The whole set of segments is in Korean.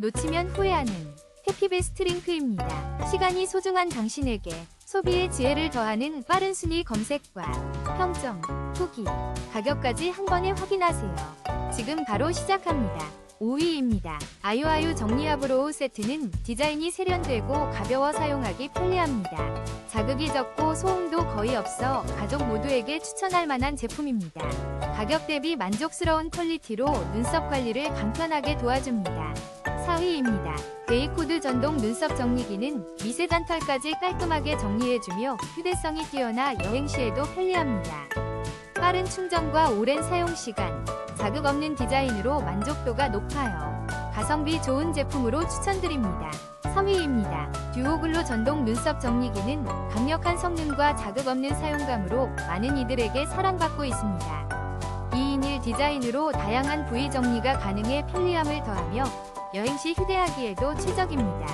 놓치면 후회하는 해피베스트 링크입니다. 시간이 소중한 당신에게 소비의 지혜를 더하는 빠른 순위 검색과 평점, 후기, 가격까지 한 번에 확인하세요. 지금 바로 시작합니다. 5위입니다. 아유아유 정리압으로 세트는 디자인이 세련되고 가벼워 사용하기 편리합니다. 자극이 적고 소음도 거의 없어 가족 모두에게 추천할 만한 제품입니다. 가격 대비 만족스러운 퀄리티로 눈썹 관리를 간편하게 도와줍니다. 4위입니다. 데이코드 전동 눈썹 정리기는 미세 단 털까지 깔끔하게 정리해주며 휴대성이 뛰어나 여행 시에도 편리합니다. 빠른 충전과 오랜 사용 시간, 자극 없는 디자인으로 만족도가 높아요. 가성비 좋은 제품으로 추천드립니다. 3위입니다. 듀오글로 전동 눈썹 정리기는 강력한 성능과 자극 없는 사용감으로 많은 이들에게 사랑받고 있습니다. 2인 1 디자인으로 다양한 부위 정리가 가능해 편리함을 더하며 여행 시 휴대하기에도 최적입니다.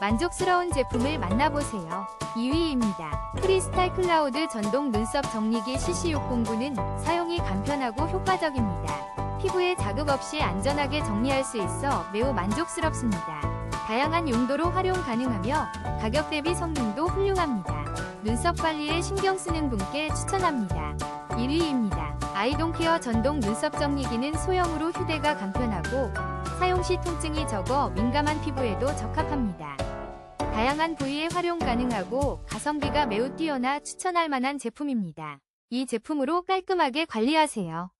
만족스러운 제품을 만나보세요. 2위입니다. 크리스탈 클라우드 전동 눈썹 정리기 CC609는 사용이 간편하고 효과적입니다. 피부에 자극 없이 안전하게 정리할 수 있어 매우 만족스럽습니다. 다양한 용도로 활용 가능하며 가격 대비 성능도 훌륭합니다. 눈썹 관리에 신경 쓰는 분께 추천합니다. 1위입니다. 아이돈케어 전동 눈썹 정리기는 소형으로 휴대가 간편하고 시 통증이 적어 민감한 피부에도 적합합니다. 다양한 부위에 활용 가능하고 가성비가 매우 뛰어나 추천할 만한 제품입니다. 이 제품으로 깔끔하게 관리하세요.